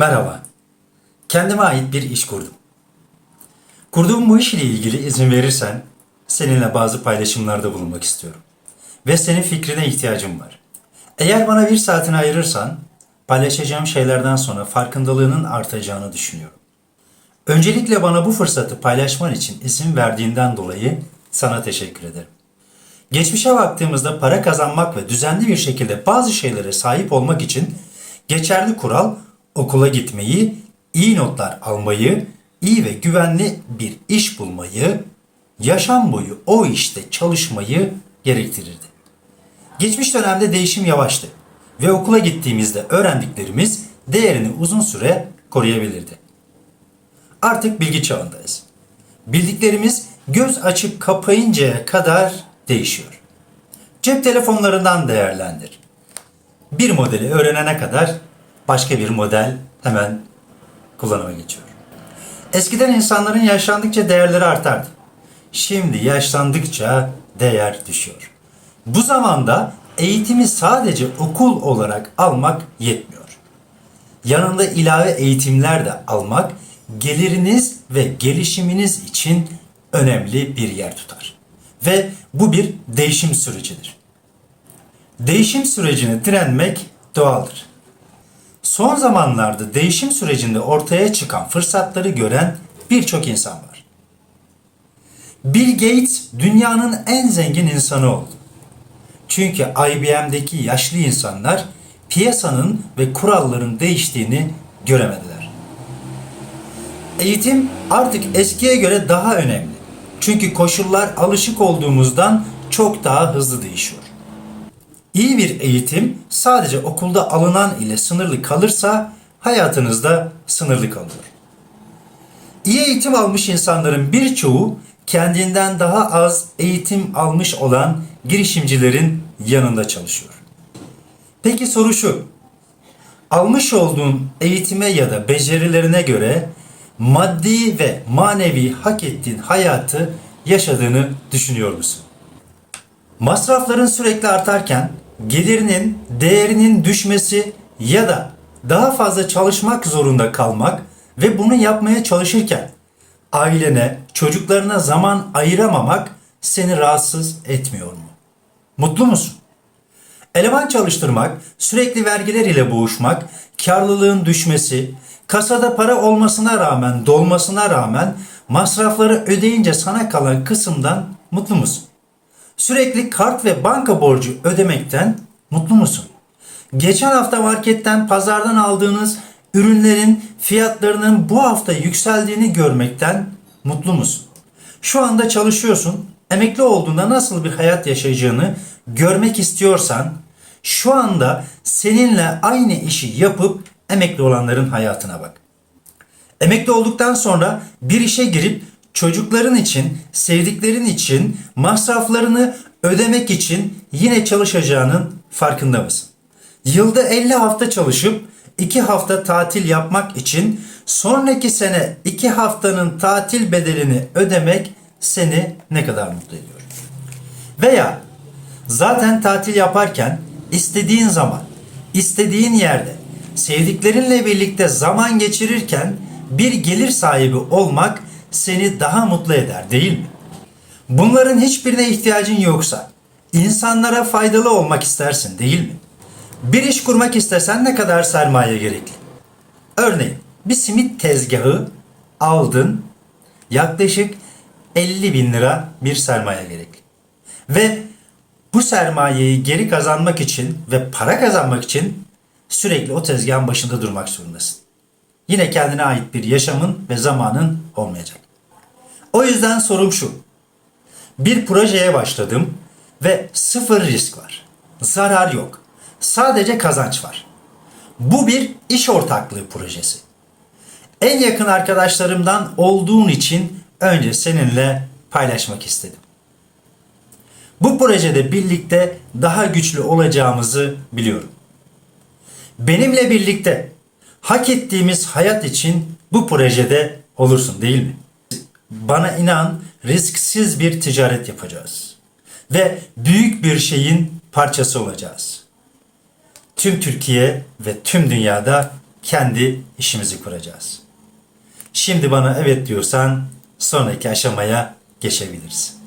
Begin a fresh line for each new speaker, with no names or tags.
Merhaba. Kendime ait bir iş kurdum. Kurduğum bu iş ile ilgili izin verirsen seninle bazı paylaşımlarda bulunmak istiyorum. Ve senin fikrine ihtiyacım var. Eğer bana bir saatini ayırırsan paylaşacağım şeylerden sonra farkındalığının artacağını düşünüyorum. Öncelikle bana bu fırsatı paylaşman için izin verdiğinden dolayı sana teşekkür ederim. Geçmişe baktığımızda para kazanmak ve düzenli bir şekilde bazı şeylere sahip olmak için geçerli kural okula gitmeyi, iyi notlar almayı, iyi ve güvenli bir iş bulmayı, yaşam boyu o işte çalışmayı gerektirirdi. Geçmiş dönemde değişim yavaştı ve okula gittiğimizde öğrendiklerimiz değerini uzun süre koruyabilirdi. Artık bilgi çağındayız. Bildiklerimiz göz açıp kapayıncaya kadar değişiyor. Cep telefonlarından değerlendir. Bir modeli öğrenene kadar başka bir model hemen kullanıma geçiyor. Eskiden insanların yaşlandıkça değerleri artardı. Şimdi yaşlandıkça değer düşüyor. Bu zamanda eğitimi sadece okul olarak almak yetmiyor. Yanında ilave eğitimler de almak geliriniz ve gelişiminiz için önemli bir yer tutar. Ve bu bir değişim sürecidir. Değişim sürecine direnmek doğaldır. Son zamanlarda değişim sürecinde ortaya çıkan fırsatları gören birçok insan var. Bill Gates dünyanın en zengin insanı oldu. Çünkü IBM'deki yaşlı insanlar piyasanın ve kuralların değiştiğini göremediler. Eğitim artık eskiye göre daha önemli. Çünkü koşullar alışık olduğumuzdan çok daha hızlı değişiyor. İyi bir eğitim sadece okulda alınan ile sınırlı kalırsa hayatınızda sınırlı kalıyor. İyi eğitim almış insanların birçoğu kendinden daha az eğitim almış olan girişimcilerin yanında çalışıyor. Peki soru şu. Almış olduğun eğitime ya da becerilerine göre maddi ve manevi hak ettiğin hayatı yaşadığını düşünüyor musun? Masrafların sürekli artarken gelirinin değerinin düşmesi ya da daha fazla çalışmak zorunda kalmak ve bunu yapmaya çalışırken ailene, çocuklarına zaman ayıramamak seni rahatsız etmiyor mu? Mutlu musun? Eleman çalıştırmak, sürekli vergiler ile boğuşmak, karlılığın düşmesi, kasada para olmasına rağmen, dolmasına rağmen masrafları ödeyince sana kalan kısımdan mutlu musun? Sürekli kart ve banka borcu ödemekten mutlu musun? Geçen hafta marketten, pazardan aldığınız ürünlerin fiyatlarının bu hafta yükseldiğini görmekten mutlu musun? Şu anda çalışıyorsun. Emekli olduğunda nasıl bir hayat yaşayacağını görmek istiyorsan şu anda seninle aynı işi yapıp emekli olanların hayatına bak. Emekli olduktan sonra bir işe girip çocukların için, sevdiklerin için masraflarını ödemek için yine çalışacağının farkında mısın? Yılda 50 hafta çalışıp 2 hafta tatil yapmak için sonraki sene 2 haftanın tatil bedelini ödemek seni ne kadar mutlu ediyor? Veya zaten tatil yaparken istediğin zaman, istediğin yerde, sevdiklerinle birlikte zaman geçirirken bir gelir sahibi olmak seni daha mutlu eder değil mi? Bunların hiçbirine ihtiyacın yoksa insanlara faydalı olmak istersin değil mi? Bir iş kurmak istesen ne kadar sermaye gerekli? Örneğin bir simit tezgahı aldın yaklaşık 50 bin lira bir sermaye gerekli. Ve bu sermayeyi geri kazanmak için ve para kazanmak için sürekli o tezgahın başında durmak zorundasın. Yine kendine ait bir yaşamın ve zamanın olmayacak. O yüzden sorum şu. Bir projeye başladım ve sıfır risk var. Zarar yok. Sadece kazanç var. Bu bir iş ortaklığı projesi. En yakın arkadaşlarımdan olduğun için önce seninle paylaşmak istedim. Bu projede birlikte daha güçlü olacağımızı biliyorum. Benimle birlikte hak ettiğimiz hayat için bu projede olursun değil mi? Bana inan risksiz bir ticaret yapacağız. Ve büyük bir şeyin parçası olacağız. Tüm Türkiye ve tüm dünyada kendi işimizi kuracağız. Şimdi bana evet diyorsan sonraki aşamaya geçebiliriz.